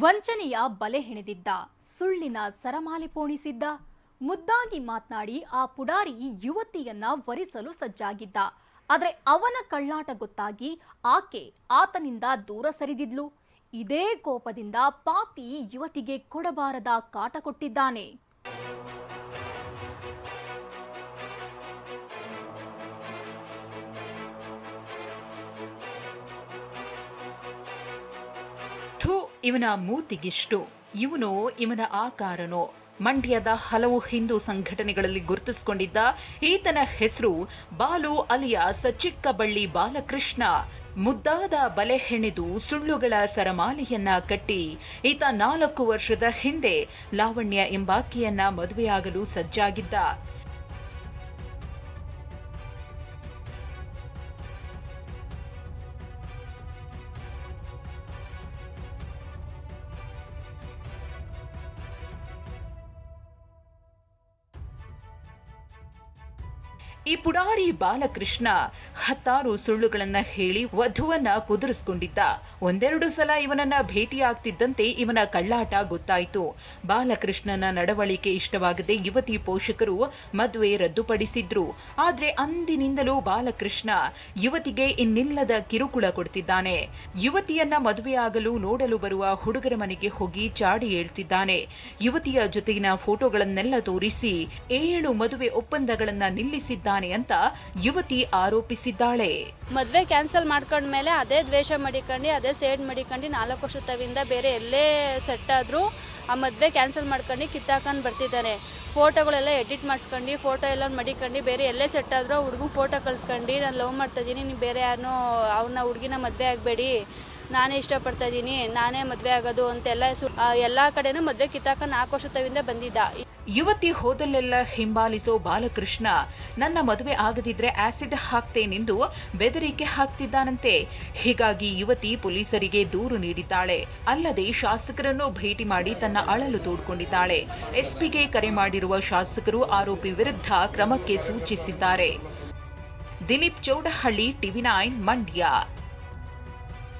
ವಂಚನೆಯ ಬಲೆ ಹೆಣೆದಿದ್ದ, ಸುಳ್ಳಿನ ಸರಮಾಲೆ ಪೋಣಿಸಿದ್ದ, ಮುದ್ದಾಗಿ ಮಾತನಾಡಿ ಆ ಪುಡಾರಿ ಯುವತಿಯನ್ನ ವರಿಸಲು ಸಜ್ಜಾಗಿದ್ದ. ಆದರೆ ಅವನ ಕಳ್ಳಾಟ ಗೊತ್ತಾಗಿ ಆಕೆ ಆತನಿಂದ ದೂರ ಸರಿದಿದ್ಲು. ಇದೇ ಕೋಪದಿಂದ ಪಾಪಿ ಯುವತಿಗೆ ಕೊಡಬಾರದ ಕಾಟ ಕೊಟ್ಟಿದ್ದಾನೆ. ಇವನ ಮೂತಿಗಿಷ್ಟು, ಇವನೋ ಇವನ ಆಕಾರನೋ. ಮಂಡ್ಯದ ಹಲವು ಹಿಂದೂ ಸಂಘಟನೆಗಳಲ್ಲಿ ಗುರುತಿಸಿಕೊಂಡಿದ್ದ ಈತನ ಹೆಸರು ಬಾಲು ಅಲಿಯಾಸ್ ಚಿಕ್ಕಬಳ್ಳಿ ಬಾಲಕೃಷ್ಣ. ಮುದ್ದಾದ ಬಲೆ ಹೆಣೆದು ಸುಳ್ಳುಗಳ ಸರಮಾಲೆಯನ್ನ ಕಟ್ಟಿ ಈತ ನಾಲ್ಕು ವರ್ಷದ ಹಿಂದೆ ಲಾವಣ್ಯ ಎಂಬಾಕೆಯನ್ನ ಮದುವೆಯಾಗಲು ಸಜ್ಜಾಗಿದ್ದ. ಈ ಪುಡಾರಿ ಬಾಲಕೃಷ್ಣ ಹತ್ತಾರು ಸುಳ್ಳುಗಳನ್ನ ಹೇಳಿ ವಧುವನ್ನ ಕುದುರಿಸ್ಕೊಂಡಿದ್ದ. ಒಂದೆರಡು ಸಲ ಇವನನ್ನ ಭೇಟಿಯಾಗ್ತಿದ್ದಂತೆ ಇವನ ಕಳ್ಳಾಟ ಗೊತ್ತಾಯಿತು. ಬಾಲಕೃಷ್ಣನ ನಡವಳಿಕೆ ಇಷ್ಟವಾಗದೆ ಯುವತಿ ಪೋಷಕರು ಮದುವೆ ರದ್ದುಪಡಿಸಿದ್ರು. ಆದ್ರೆ ಅಂದಿನಿಂದಲೂ ಬಾಲಕೃಷ್ಣ ಯುವತಿಗೆ ಇನ್ನಿಲ್ಲದ ಕಿರುಕುಳ ಕೊಡ್ತಿದ್ದಾನೆ. ಯುವತಿಯನ್ನ ಮದುವೆಯಾಗಲು ನೋಡಲು ಬರುವ ಹುಡುಗರ ಮನೆಗೆ ಹೋಗಿ ಚಾಡಿ ಹೇಳ್ತಿದ್ದಾನೆ ಯುವತಿಯ ಜೊತೆಗಿನ ಫೋಟೋಗಳನ್ನೆಲ್ಲ ತೋರಿಸಿ ಏಳು ಮದುವೆ ಒಪ್ಪಂದಗಳನ್ನ ನಿಲ್ಲಿಸಿದ್ದಾನೆ ಅಂತ ಯುವತಿ ಆರೋಪಿಸಿದ್ದಾಳೆ. ಮದುವೆ ಕ್ಯಾನ್ಸಲ್ ಮಾಡ್ಕೊಂಡ್ಮೇಲೆ ಅದೇ ದ್ವೇಷ ಮಡಿಕೊಂಡು, ಅದೇ ಸೇಡ್ ಮಡಿಕೊಂಡು ನಾಲ್ಕು ವರ್ಷ ತವಿಂದ ಬೇರೆ ಎಲ್ಲೇ ಸೆಟ್ ಆದರೂ ಆ ಮದುವೆ ಕ್ಯಾನ್ಸಲ್ ಮಾಡ್ಕೊಂಡು ಕಿತ್ತಾಕೊಂಡು ಬರ್ತಿದ್ದಾನೆ. ಫೋಟೋಗಳೆಲ್ಲ ಎಡಿಟ್ ಮಾಡ್ಸ್ಕೊಂಡು, ಫೋಟೋ ಎಲ್ಲ ಮಡಿಕೊಂಡು, ಬೇರೆ ಎಲ್ಲೇ ಸೆಟ್ ಆದರೂ ಹುಡುಗ ಫೋಟೋ ಕಳ್ಸ್ಕೊಂಡು, ನಾನು ಲವ್ ಮಾಡ್ತಾ ಇದ್ದೀನಿ ನೀವು ಬೇರೆ ಯಾರನ್ನೂ ಅವ್ರನ್ನ ಹುಡುಗಿನ ಮದುವೆ ಆಗಬೇಡಿ. ನಾನೇ ಇಷ್ಟಪಡ್ತಾ ಇದ್ದೀನಿ, ನಾನೇ ಮದ್ವೆ ಆಗೋದು ಅಂತೆಲ್ಲ ಎಲ್ಲಾ ಕಡೆನೂ ಮದುವೆ ಕಿತ್ತಾಕ ನಾಲ್ಕು ವರ್ಷದಿಂದ ಬಂದಿದ್ದ. ಯುವತಿ ಹೋದಲ್ಲೆಲ್ಲ ಹಿಂಬಾಲಿಸೋ ಬಾಲಕೃಷ್ಣ, ನನ್ನ ಮದುವೆ ಆಗದಿದ್ರೆ ಆಸಿಡ್ ಹಾಕ್ತೇನೆಂದು ಬೆದರಿಕೆ ಹಾಕ್ತಿದ್ದಾನಂತೆ. ಹೀಗಾಗಿ ಯುವತಿ ಪೊಲೀಸರಿಗೆ ದೂರು ನೀಡಿದ್ದಾಳೆ. ಅಲ್ಲದೆ ಶಾಸಕರನ್ನು ಭೇಟಿ ಮಾಡಿ ತನ್ನ ಅಳಲು ತೋಡ್ಕೊಂಡಿದ್ದಾಳೆ. ಎಸ್ಪಿಗೆ ಕರೆ ಮಾಡಿರುವ ಶಾಸಕರು ಆರೋಪಿ ವಿರುದ್ಧ ಕ್ರಮಕ್ಕೆ ಸೂಚಿಸಿದ್ದಾರೆ. Dilip Chowdahalli, TV nine, Mandya.